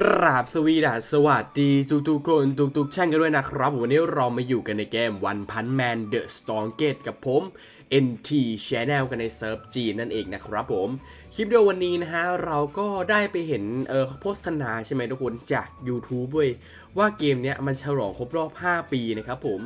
กราบสวีดัสสวัสดีทุกทุกๆคนทุกทุกช่างกันด้วยนะครับ วันนี้เรามาอยู่กันในเกมวันพันแมนเดอะสตองเกตกับผม NT Channel กันในเซิร์ฟจีนนั่นเองนะครับผม คลิปวิดีโอวันนี้นะฮะ เราก็ได้ไปเห็นเออโฆษณาใช่ไหมทุกคนจาก YouTube เว้ยว่าเกมเนี้ยมันฉลองครบรอบ 5 ปีนะครับผม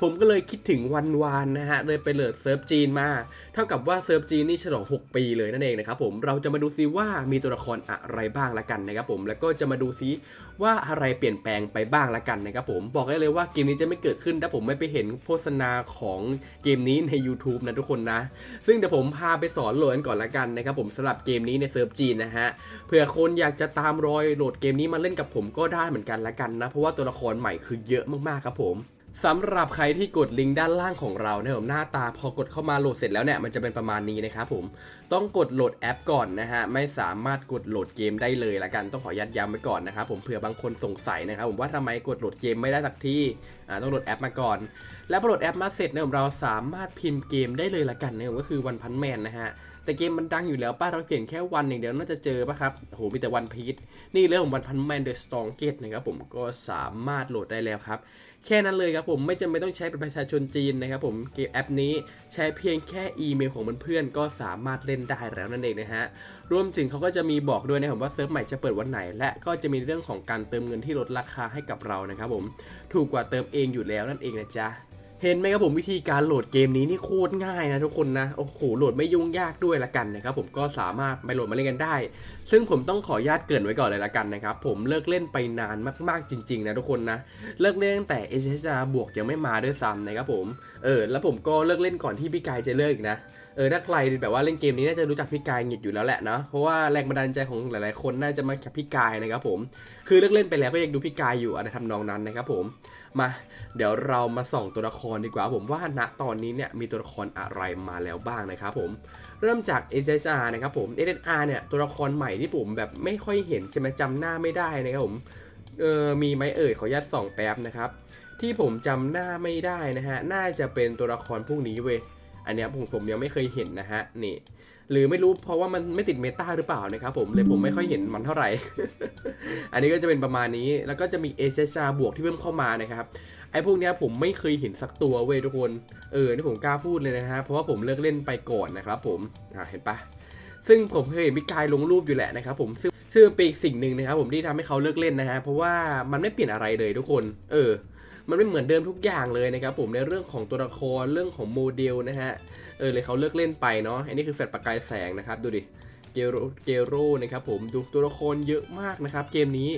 ผมก็เลยคิดถึงวันวานนะฮะ เลยไปเลิดเซิร์ฟจีนมา เท่ากับว่าเซิร์ฟจีนนี่ฉลอง 6 ปีเลยนั่นเองนะครับผมเราจะมาดูซิว่ามีตัวละครอะไรบ้างละกันนะครับผมแล้วก็จะมาดูซิว่าอะไรเปลี่ยนแปลงไปบ้างละกันนะครับผมบอกได้เลยว่าเกมนี้จะไม่เกิดขึ้นถ้าผมไม่ไปเห็นโฆษณาของเกมนี้ใน YouTube นะทุกคนนะ ซึ่งเดี๋ยวผมพาไปสอนโหลดกันก่อนละกันนะครับผมสำหรับเกมนี้ในเซิร์ฟจีนนะฮะเผื่อคนอยากจะตามรอยโหลดเกมนี้มาเล่นกับผมก็ได้เหมือนกันละกันนะ เพราะว่าตัวละครใหม่คือเยอะมากๆครับผม สำหรับใครที่กดลิงก์ด้านล่างของเราเนี่ยผมหน้าตาพอกดเข้ามาโหลดเสร็จแล้วเนี่ยมันจะเป็นประมาณนี้นะครับผมต้องกดโหลดแอปก่อนนะฮะไม่สามารถกดโหลดเกมได้เลยละกันต้องขอยัดย้ำไว้ก่อนนะครับผมเผื่อบางคนสงสัยนะครับผมว่าทำไมกดโหลดเกมไม่ได้สักทีอ่าต้องโหลดแอปมาก่อน แล้วพอโหลดแอปมาเสร็จเนี่ยผมเราสามารถพิมพ์เกมได้เลยละกันนะครับก็คือวันพันแมนนะฮะแต่เกมมันดังอยู่แล้วป้าเราเปลี่ยนแค่วันอย่างเดียวน่าจะเจอป่ะครับโหมีแต่วันพีชนี่เรื่องของวันพันแมนเดอะสตองเกตนะครับผมก็สามารถโหลดได้แล้วครับ แค่นั้นเลยครับผมไม่จำเป็นต้องใช้เป็นประชาชนจีนนะครับผมเกมแอปนี้ใช้เพียงแค่อีเมลของเพื่อนๆก็สามารถเล่นได้แล้วนั่นเองนะฮะรวมถึงเขาก็จะมีบอกด้วยนะครับว่าเซิร์ฟใหม่จะเปิดวันไหน และก็จะมีเรื่องของการเติมเงินที่ลดราคาให้กับเรานะครับผมถูกกว่าเติมเองอยู่แล้วนั่นเองนะจ๊ะ เห็นไหมครับผมวิธีการโหลดเกมนี้นี่โคตรง่ายนะทุกคนนะโอ้โหโหลดไม่ยุ่งยากด้วยละกันนะครับผมก็สามารถไปโหลดมาเล่นกันได้ ซึ่งผมต้องขอญาตเกินไว้ก่อนเลยละกันนะครับผมเลิกเล่นไปนานมากๆจริงๆนะทุกคนนะเลิกเล่นตั้งแต่ SSR บวกยังไม่มาด้วยซ้ำนะครับผมเออแล้วผมก็เลิกเล่นก่อนที่พี่กายจะเลิกนะเออถ้าใครแบบว่าเล่นเกมนี้น่าจะรู้จักพี่กายหงิดอยู่แล้วแหละเนาะเพราะว่าแรงบันดาลใจของหลายๆ คนน่าจะมาจากพี่กายนะครับผมคือเลิกเล่นไปแล้วก็ยังดูพี่กายอยู่อะไรทำนองนั้นนะครับผม มาเดี๋ยวเรามาส่องตัวละครดีกว่าผมว่าณตอนนี้เนี่ยมีตัวละครอะไรมาแล้วบ้างนะครับผมเริ่มจาก SSR นะครับผม SSR เนี่ยตัวละครใหม่ที่ผมแบบไม่ค่อยเห็นใช่ไหมจำหน้าไม่ได้นะครับผมเออมีไหมเอ่ยขออนุญาตส่องแป๊บนะครับที่ผมจำหน้าไม่ได้นะฮะน่าจะเป็นตัวละครพวกนี้เว้ยอันเนี้ยผมผมยังไม่เคยเห็นนะฮะนี่ หรือไม่รู้เพราะว่ามันไม่ติดเมตาหรือเปล่านะครับผมเลยผมไม่ค่อยเห็นมันเท่าไหร่ อันนี้ก็จะเป็นประมาณนี้แล้วก็จะมี s s r บวกที่เพิ่มเข้ามานะครับไอ้พวกเนี้ยผมไม่เคยเห็นสักตัวเว้ยทุกคนเออนี่ผมกล้าพูดเลยนะฮะเพราะว่าผมเลิกเล่นไปก่อนนะครับผมอ่าเห็นปะซึ่งผมเคยเห็นพี่กายลงรูปอยู่แหละนะครับผมซึ่งซึ่งเป็นอีกสิ่งหนึ่งนะครับผมที่ทำให้เขาเลิกเล่นนะฮะเพราะว่ามันไม่เปลี่ยนอะไรเลยทุกคน เออ มันไม่เหมือนเดิมทุกอย่างเลยนะครับผมในเรื่องของตัวละครเรื่องของโมเดลนะฮะเออเลยเขาเลิกเล่นไปเนาะอันนี้คือแฟลชประกายแสงนะครับดูดิเกโรเกโรนะครับผมดูตัวละครเยอะมากนะครับเกมนี้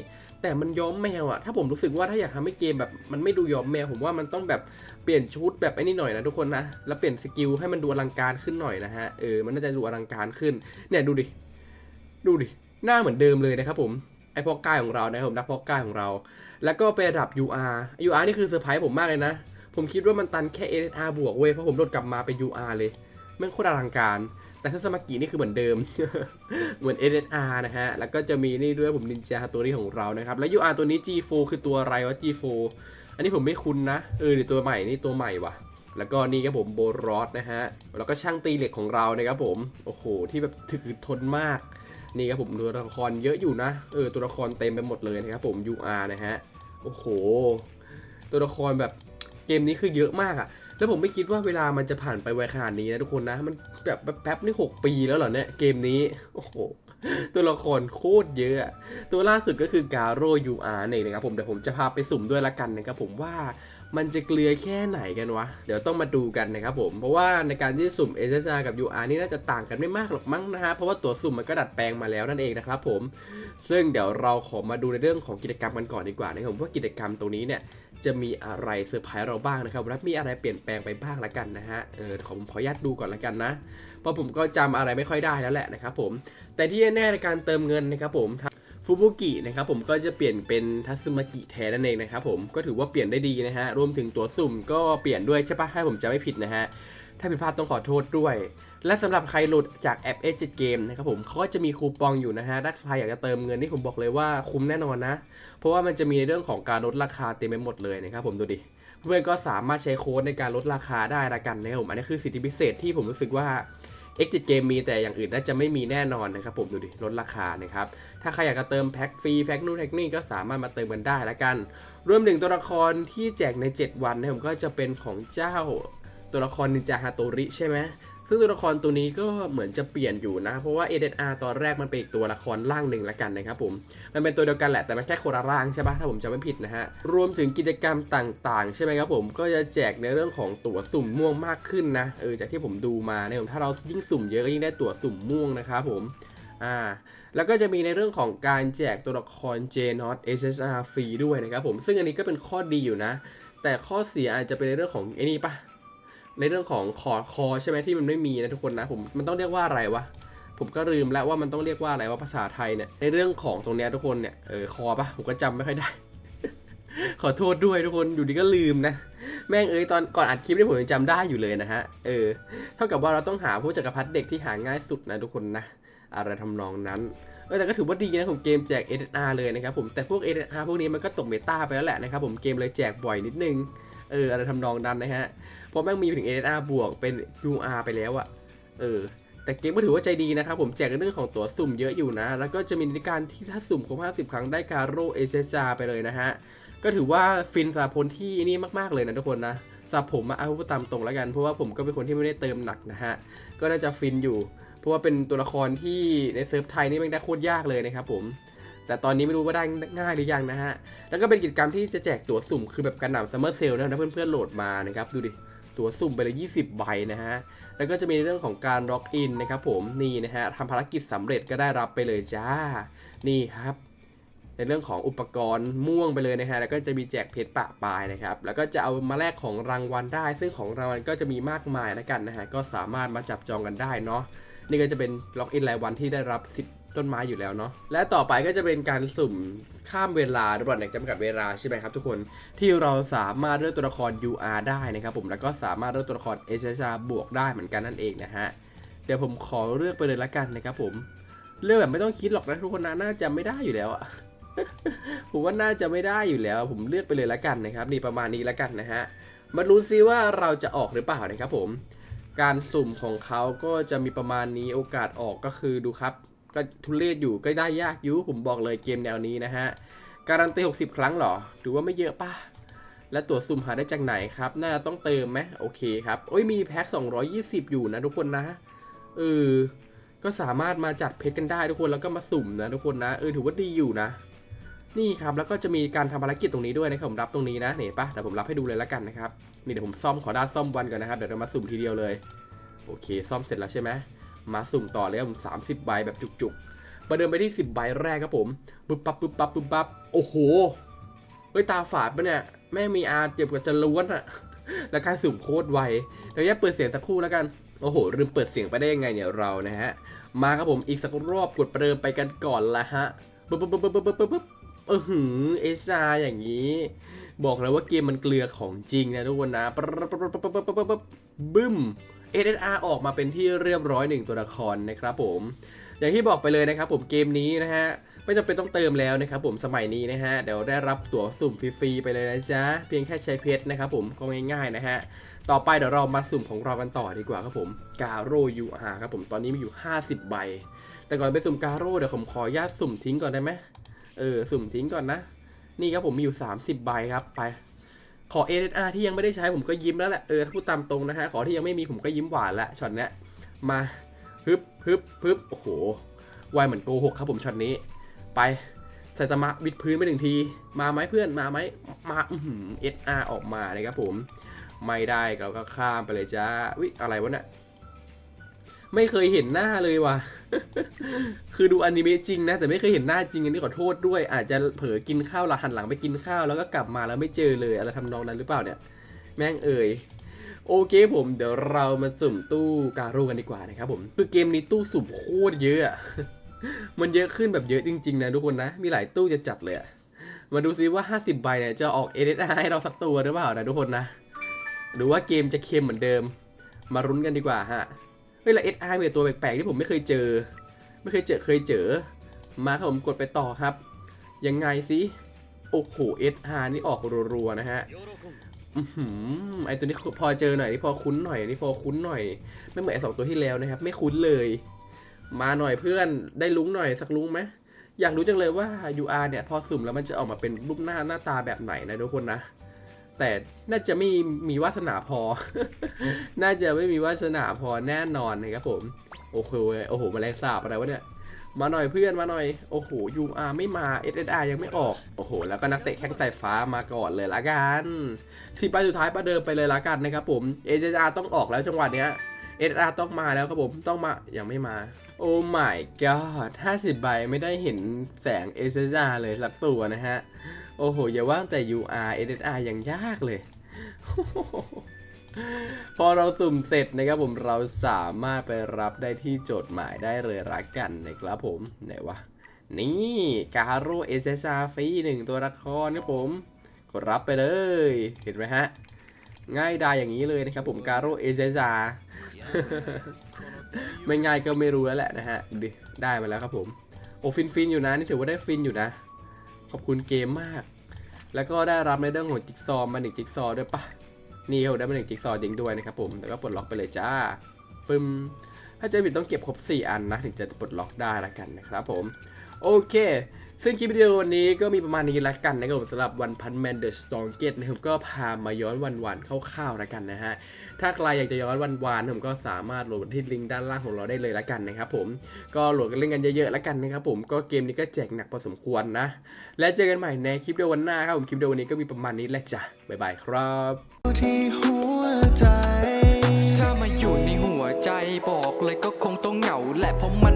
แต่มันย้อมแมวอะถ้าผมรู้สึกว่าถ้าอยากทำให้เกมแบบมันไม่ดูย้อมแมว ผมว่ามันต้องแบบเปลี่ยนชุดแบบไอ้นี่หน่อยนะทุกคนนะ แล้วเปลี่ยนสกิลให้มันดูอลังการขึ้นหน่อยนะฮะ เออ มันน่าจะดูอลังการขึ้น เนี่ยดูดิ ดูดิ หน้าเหมือนเดิมเลยนะครับผม ไอพอกายของเรานะครับผมนักพอกายของเรา แล้วก็ไประดับ UR UR นี่คือเซอร์ไพรส์ผมมากเลยนะ ผมคิดว่ามันตันแค่ SR บวกเว้ย เพราะผมโดดกลับมาเป็น UR เลยแม่งโคตรอลังการ แต่ถ้าสมากินี่คือเหมือนเดิม เหมือน SSR นะฮะ แล้วก็จะมีนี่ด้วยผมนินจาตัวนี้ของเรานะครับ แล้ว UR ตัวนี้ G4 คือตัวอะไรวะ G4 อันนี้ผมไม่คุ้นนะ เออเดี๋ยวตัวใหม่นี่ตัวใหม่ว่ะ แล้วก็นี่ครับผมโบรอสนะฮะ แล้วก็ช่างตีเหล็กของเรานะครับผม โอ้โห ที่แบบถึกทนมาก นี่ครับผมตัวละครเยอะอยู่นะ เออตัวละครเต็มไปหมดเลยนะครับผม UR นะฮะ โอ้โห ตัวละครแบบเกมนี้คือเยอะมากอะแล้วผมไม่คิดว่าเวลามันจะผ่านไปไวขนาดนี้นะทุกคนนะ มันแบบแป๊บๆนี่หกปีแล้วเหรอเนี่ยเกมนี้ โอ้โหตัวละครโคตรเยอะ ตัวล่าสุดก็คือกาโร่ยูอาร์เนี่ยนะครับผมเดี๋ยวผมจะพาไปสุ่มด้วยละกันนะครับผมว่า มันจะเกลือแค่ไหนกันวะ เดี๋ยวต้องมาดูกันนะครับผม เพราะว่าในการที่สุ่ม SSR กับ UR นี่น่าจะต่างกันไม่มากหรอกมั้งนะฮะ เพราะว่าตัวสุ่มมันก็ดัดแปลงมาแล้วนั่นเองนะครับผม ซึ่งเดี๋ยวเราขอมาดูในเรื่องของกิจกรรมกันก่อนดีกว่านะครับผมว่ากิจกรรมตรงนี้เนี่ยจะมีอะไรเซอร์ไพรส์เราบ้างนะครับและมีอะไรเปลี่ยนแปลงไปบ้างละกันนะฮะ เออขอผมขออนุญาตดูก่อนละกันนะ เพราะผมก็จำอะไรไม่ค่อยได้แล้วแหละนะครับผม แต่ที่แน่ในการเติมเงินนะครับผม ฟูบุกินะครับผมก็จะเปลี่ยนเป็นทัสึมากิแทนนั่นเองนะครับผมก็ถือว่าเปลี่ยนได้ดีนะฮะรวมถึงตัวสุ่มก็เปลี่ยนด้วยใช่ปะถ้ผมจะไม่ผิดนะฮะถ้าผิดพลาดต้องขอโทษด้วย และสำหรับใครหลุดจากแอป S7 Game นะครับผมเขาก็จะมีคูปองอยู่นะฮะถ้าใครอยากจะเติมเงินนี่ผมบอกเลยว่าคุ้มแน่นอนนะ เพราะว่ามันจะมีในเรื่องของการลดราคาเต็มไปหมดเลยนะครับผมดูดิเพื่อนก็สามารถใช้โค้ดในการลดราคาได้ละกันนะครับผมอันนี้คือสิทธิพิเศษที่ผมรู้สึกว่า Exit Game มีแต่อย่างอื่นน่าจะไม่มีแน่นอนนะครับผมดูดิลดราคานะครับ ถ้าใครอยากจะเติมแพ็คฟรีแพ็คนู่นแพ็คนี่ก็สามารถมาเติมกันได้ละกัน รวมถึงตัวละครที่แจกใน 7 วันนะผมก็จะเป็นของเจ้าตัวละครนินจาฮาโตริใช่ไหม ซึ่งตัวละครตัวนี้ก็เหมือนจะเปลี่ยนอยู่นะ เพราะว่า ADR ตอนแรกมันเป็นอีกตัวละครร่างหนึ่งละกันนะครับผม มันเป็นตัวเดียวกันแหละแต่มันแค่โคนละร่างใช่ปะถ้าผมจำไม่ผิดนะฮะ รวมถึงกิจกรรมต่างๆ ใช่ไหมครับผม ก็จะแจกในเรื่องของตั๋วสุ่มม่วงมากขึ้นนะ เออ จากที่ผมดูมาเนี่ยผมถ้าเรายิ่งสุ่มเยอะก็ยิ่งได้ตั๋วสุ่มม่วงนะครับผม อ่า แล้วก็จะมีในเรื่องของการแจกตัวละคร J Not SSR ฟรีด้วยนะครับผม ซึ่งอันนี้ก็เป็นข้อดีอยู่นะ แต่ข้อเสียอาจจะเป็นในเรื่องของไอ้นี่ปะ ในเรื่องของคอคอใช่ไหมที่มันไม่มีนะทุกคนนะผมมันต้องเรียกว่าอะไรวะผมก็ลืมแล้วว่ามันต้องเรียกว่าอะไรว่าภาษาไทยเนี่ยในเรื่องของตรงเนี้ยทุกคนเนี่ยเออคอปะผมก็จำไม่ค่อยได้ ขอโทษด้วยทุกคนอยู่ดีก็ลืมนะ แม่งเอ้ยตอนก่อนอัดคลิปนี่ผมยังจำได้อยู่เลยนะฮะเออเท่ากับว่าเราต้องหาผู้จักรพรรดิเด็กที่หาง่ายสุดนะทุกคนนะอะไรทำนองนั้นเออแต่ก็ถือว่าดีนะผมเกมแจก SSR เลยนะครับผมแต่พวก SSR พวกนี้มันก็ตกเมตาไปแล้วแหละนะครับผมเกมเลยแจกบ่อยนิดนึง เอออะไรทำนองนั้นนะฮะเพราะแม่งมีถึง SSR บวกเป็น UR ไปแล้วอะเออแต่เกมก็ถือว่าใจดีนะครับผมแจกในเรื่องของตั๋วสุ่มเยอะอยู่นะ แล้วก็จะมีในการที่ถ้าสุ่มครบ50 ครั้งได้การโร่ SSR ไปเลยนะฮะ ก็ถือว่าฟินสำหรับคนที่นี่มาก ๆ เลยนะทุกคนนะสำหรับผมอะเอาพูดตามตรงแล้วกัน เพราะว่าผมก็เป็นคนที่ไม่ได้เติมหนักนะฮะ ก็น่าจะฟินอยู่ เพราะว่าเป็นตัวละครที่ในเซิร์ฟไทยนี่แมันได้โคตรยากเลยนะครับผม แต่ตอนนี้ไม่รู้ว่าได้ง่ายหรือยังนะฮะ แล้วก็เป็นกิจกรรมที่จะแจกตั๋วสุ่มคือแบบกระหน่ำซัมเมอร์เซลนะเพื่อนๆโหลดมานะครับดูดิตั๋วสุ่มไปเลย 20 ใบนะฮะ แล้วก็จะมีเรื่องของการล็อกอินนะครับผม นี่นะฮะทำภารกิจสำเร็จก็ได้รับไปเลยจ้า นี่ครับ ในเรื่องของอุปกรณ์ม่วงไปเลยนะฮะ แล้วก็จะมีแจกเพชรปะปลายนะครับ แล้วก็จะเอามาแลกของรางวัลได้ ซึ่งของรางวัลก็จะมีมากมายแล้วกันนะฮะ ก็สามารถมาจับจองกันได้เนาะ นี่ก็จะเป็นล็อกอินรายวันที่ได้รับสิทธิ์ ต้นไม้อยู่แล้วเนาะและต่อไปก็จะเป็นการสุ่มข้ามเวลาระหว่างจำกัดเวลาใช่ไหมครับทุกคนที่เราสามารถเลือกตัวละคร UR ได้นะครับผมแล้วก็สามารถเลือกตัวละคร SSR บวกได้เหมือนกันนั่นเองนะฮะเดี๋ยวผมขอเลือกไปเลยละกันนะครับผมเลือกแบบไม่ต้องคิดหรอกนะทุกคนนะน่าจะไม่ได้อยู่แล้วอะผมว่าน่าจะไม่ได้อยู่แล้ว ผมเลือกไปเลยละกันนะครับนี่ประมาณนี้ละกันนะฮะมาลุ้นซิว่าเราจะออกหรือเปล่านะครับผม การสุ่มของเขาก็จะมีประมาณนี้โอกาสออกก็คือดูครับ ก็ทุเรศอยู่ก็ได้ยากอยุผมบอกเลยเกมแนวนี้นะฮะ การันตี 60 ครั้งหรอถือว่าไม่เยอะป่ะ และตัวสุ่มหาได้จากไหนครับ น่าจะต้องเติมไหมโอเคครับโอ้ยมีแพ็ค 220 อยู่นะทุกคนนะเออก็สามารถมาจัดเพชรกันได้ทุกคนแล้วก็มาสุ่มนะทุกคนนะเออถือว่าดีอยู่นะ นี่ครับแล้วก็จะมีการทำภารกิจตรงนี้ด้วยนะครับผมรับตรงนี้นะเนี่ยปะเดี๋ยวผมรับให้ดูเลยแล้วกันนะครับนี่เดี๋ยวผมซ่อมขอด้านซ่อมวันก่อนนะครับเดี๋ยวเรามาสุ่มทีเดียวเลย โอเค ซ่อมเสร็จแล้วใช่ไหม มาสุ่มต่อเลยครับสามสิบใบแบบจุกๆ ประเดิมไปที่สิบใบแรกครับผมปึ๊บปั๊บปึ๊บปั๊บปึ๊บปั๊บโอ้โหเฮ้ยตาฝาดปะเนี่ยแม่มีอาเจ็บกับจะล้วนอะแล้วการสุ่มโคตรไวเดี๋ยวแยกเปิดเสียงสักครู่แล้วกันโอ้โหลืมเปิดเสียงไปได้ยังไงเนี่ยเรานะฮะมาครับผมอีกสักรอบกดประเดิมไปกันก่อนละฮะปึ๊บปึ๊บปึ๊บปึ๊บปึ๊บปึ๊บเออหือเอชาอย่างนี้ บอกเลยว่าเกมมันเกลือของจริงนะทุกคนนะปึ้ม SSR ออกมาเป็นที่เรียบร้อยหนึ่งตัวละครนะครับผมอย่างที่บอกไปเลยนะครับผมเกมนี้นะฮะไม่จำเป็นต้องเติมแล้วนะครับผมสมัยนี้นะฮะเดี๋ยวได้รับตั๋วสุ่มฟรีๆไปเลยนะจ๊ะเพียงแค่ใช้เพชรนะครับผมก็ง่ายๆนะฮะต่อไปเดี๋ยวเรามาสุ่มของเรากันต่อดีกว่าครับผมกาโร่ UR ครับผมตอนนี้มีอยู่ 50 ใบ แต่ก่อนไปสุ่มกาโร่เดี๋ยวผมขออนุญาตสุ่มทิ้งก่อนได้ไหมเออสุ่มทิ้งก่อนนะ นี่ครับผมมีอยู่ 30 ใบครับไป ขอ ASR ที่ยังไม่ได้ใช้ผมก็ยิ้มแล้วแหละ เออถ้าพูดตามตรงนะฮะ ขอที่ยังไม่มีผมก็ยิ้มหวานละช็อตเนี้ยมาฮึบฮึบฮึบโอ้โหไวเหมือนโกหกครับผมช็อตนี้ ไปใส่ตะมะวิดพื้นไปหนึ่งที มาไหมเพื่อนมาไหมมาอือหือ SR ออกมาเลยครับผม ไม่ได้เราก็ข้ามไปเลยจ้าวิอะไรวะเนี่ย ไม่เคยเห็นหน้าเลยว่ะ คือดูอนิเมะจริงนะ แต่ไม่เคยเห็นหน้าจริงอันนี้ขอโทษด้วย อาจจะเผลอกินข้าวหลัหันหลังไปกินข้าวแล้วก็กลับมาแล้วไม่เจอเลยอะไรทำนองนั้นหรือเปล่าเนี่ย แม่งเอ่ยโอเคผมเดี๋ยวเรามาสุ่มตู้การูกันดีกว่านะครับผมคือเกมนี้ตู้สุ่มโคตรเยอะมันเยอะขึ้นแบบเยอะจริง ๆ นะทุกคนนะ มีหลายตู้จะจัดเลยมาดูซิว่า 50 ใบเนี่ยจะออก SSR ให้เราสักตัวหรือเปล่านะทุกคนนะ หรือว่าเกมจะเค็มเหมือนเดิม มารุ้นกันดีกว่าฮะ ฮ้ยและ SR มีแต่ตัวแปลกๆที่ผมไม่เคยเจอ ไม่เคยเจอเคยเจอ มาครับผมกดไปต่อครับ ยังไงสิโอ้โห SR นี่ออกรัวๆนะฮะอื้อหือไอตัวนี้พอเจอหน่อยนี่พอคุ้นหน่อยนี่พอคุ้นหน่อย ไม่เหมือนไอสองตัวที่แล้วนะครับ ไม่คุ้นเลย มาหน่อยเพื่อนได้ลุ้งหน่อยสักลุ้งไหมอยากรู้จังเลยว่า UR เนี่ยพอสุ่มแล้วมันจะออกมาเป็นรูปหน้าหน้าตาแบบไหนนะทุกคนนะ แต่น่าจะไม่มีวาสนาพอ น่าจะไม่มีวาสนาพอแน่นอนนะครับผม โอเคโอ้โหแมาแรงสาบอะไรวะเนี่ย มาหน่อยเพื่อนมาหน่อย โอ้โห UR ไม่มา SSR ยังไม่ออก โอ้โห แล้วก็นักเตะแข้งสายฟ้ามาก่อนเลยละกันสิบใบสุดท้ายประเดิมไปเลยละกันนะครับผม SSR ต้องออกแล้วจังหวะเนี้ย SSR ต้องมาแล้วครับผม ต้องมา ยังไม่มา โอ้ my god 50 ใบไม่ได้เห็นแสง SSR เลยสักตัวนะฮะ โอ้โห อย่าว่างแต่ UR SSR ยังยากเลย พอเราสุ่มเสร็จนะครับผมเราสามารถไปรับได้ที่โจทย์หมายได้เลยละกันนะครับผม ไหนวะ นี่กาโร่เอเซซาฟรีหนึ่งตัวละครครับผมกดรับไปเลย เห็นไหมฮะ ง่ายดายอย่างนี้เลยนะครับผมกาโร่เอเซซาไม่ง่ายก็ไม่รู้แล้วแหละนะฮะดูดิได้มาแล้วครับผม โอ้ฟินฟินๆอยู่นะ นี่ถือว่าได้ฟินอยู่นะ ขอบคุณเกมมาก แล้วก็ได้รับในเรื่องของจิ๊กซอว์มาหนึ่งจิ๊กซอวด้วยปะนี่เขาได้มาหนึ่งจิ๊กซอว์จริงด้วยนะครับผมแล้วก็ปลดล็อกไปเลยจ้าปึ้มถ้าเจะผิดต้องเก็บครบ 4 อันนะ ถึงจะปลดล็อกได้ละกันนะครับผม โอเค ซึ่งคลิปวิดีโอวันนี้ก็มีประมาณนี้ละกันนะครับผมสำหรับวันพันแมนเดอะสตองเกตนะครับก็พามาย้อนวันวานๆคร่าวๆละกันนะฮะ ถ้าใครอยากจะย้อนวันวานผมก็สามารถโหลดที่ลิงก์ด้านล่างของเราได้เลยละกันนะครับผมก็โหลดกันเล่นกันเยอะๆละกันนะครับผมก็เกมนี้ก็แจกหนักพอสมควรนะ และเจอกันใหม่ในคลิปวิดีโอวันหน้าครับผมคลิปวิดีโอวันนี้ก็มีประมาณนี้แหละจ้ะบ๊ายบายครับที่หัวใจถ้ามาอยู่ในหัวใจบอกเลยก็คงต้องเหงาแหละเพราะมัน